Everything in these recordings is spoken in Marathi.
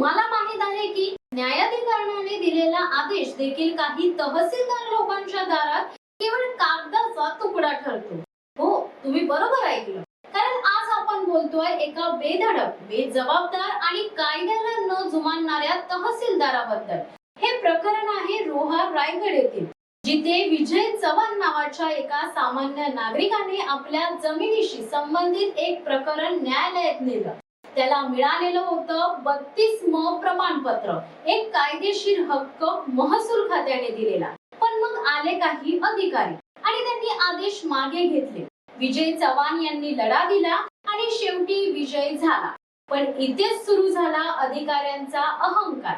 तुम्हाला माहीत आहे की न्यायाधिकरणाने दिलेला आदेश देखील काही तहसीलदार लोकांच्या दारात केवळ कागदाचा तुकडा ठरतो. हो तुम्ही बरोबर ऐकलं. कारण आज आपण बोलतोय एका बेधडक बेजबाबदार आणि कायद्याला न जुमानणाऱ्या तहसीलदाराबद्दल. हे प्रकरण आहे रोहा रायगड येथील जिथे विजय चव्हाण नावाच्या एका सामान्य नागरिकाने आपल्या जमिनीशी संबंधित एक प्रकरण न्यायालयात नेलं. त्याला मिळालेलं होतं बत्तीस म प्रमाणपत्र. एक कायदेशीर हक्क महसूल खात्याने दिलेला. पण मग आले काही अधिकारी आणि त्यांनी आदेश मागे घेतले. विजय चव्हाण यांनी लढा दिला आणि शेवटी विजय झाला. पण इथेच सुरू झाला अधिकाऱ्यांचा अहंकार.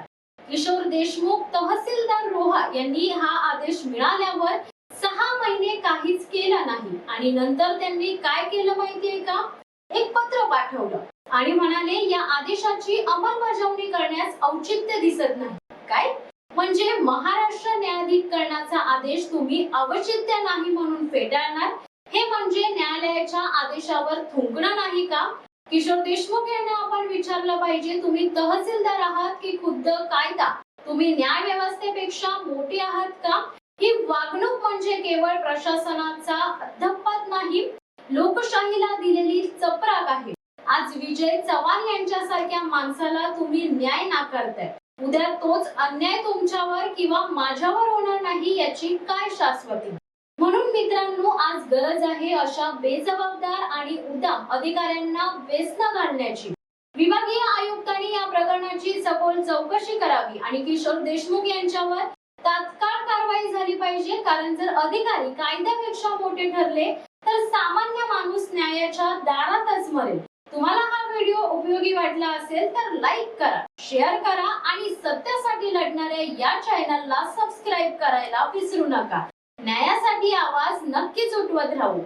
किशोर देशमुख तहसीलदार रोहा यांनी हा आदेश मिळाल्यावर सहा महिने काहीच केला नाही. आणि नंतर त्यांनी काय केलं माहितीये का? एक पत्र पाठवलं. आणि म्हणाले या आदेशाची अंमलबजावणी करण्यास औचित्य दिसत नाही. काय? म्हणजे महाराष्ट्र न्यायाधिकरणाचा आदेश तुम्ही अवचित्य नाही म्हणून फेटाळणार? हे म्हणजे न्यायालयाच्या आदेशावर थुंकणं नाही का? किशोर देशमुख यांना आपण विचारलं पाहिजे तुम्ही तहसीलदार आहात की खुद्द कायदा? तुम्ही न्याय व्यवस्थेपेक्षा मोठी आहात का? ही वागणूक म्हणजे केवळ प्रशासनाचा अधप्पात नाही लोकशाहीला दिलेली चपराक आहे. आज विजय चव्हाण यांच्यासारख्या माणसाला तुम्ही न्याय नाकारताय. उद्या तोच अन्याय तुमच्यावर किंवा माझ्यावर होणार नाही याची काय शाश्वती? म्हणून मित्रांनो आज गरज आहे अशा बेजबाबदार आणि उदाम अधिकाऱ्यांना व्यसन घालण्याची. विभागीय आयुक्तांनी या प्रकरणाची सखोल चौकशी करावी आणि किशोर देशमुख यांच्यावर तात्काळ कारवाई झाली पाहिजे कारण जर अधिकारी कायद्यापेक्षा मोठे ठरले तर सामान्य माणूस न्यायाच्या दारातच मरेल तुम्हाला हा व्हिडिओ उपयोगी वाटला असेल तर लाईक करा शेअर करा आणि सत्यासाठी लढणाऱ्या या चॅनलला सबस्क्राईब करायला विसरू नका. न्यायासाठी आवाज नक्कीच उठवत राहू.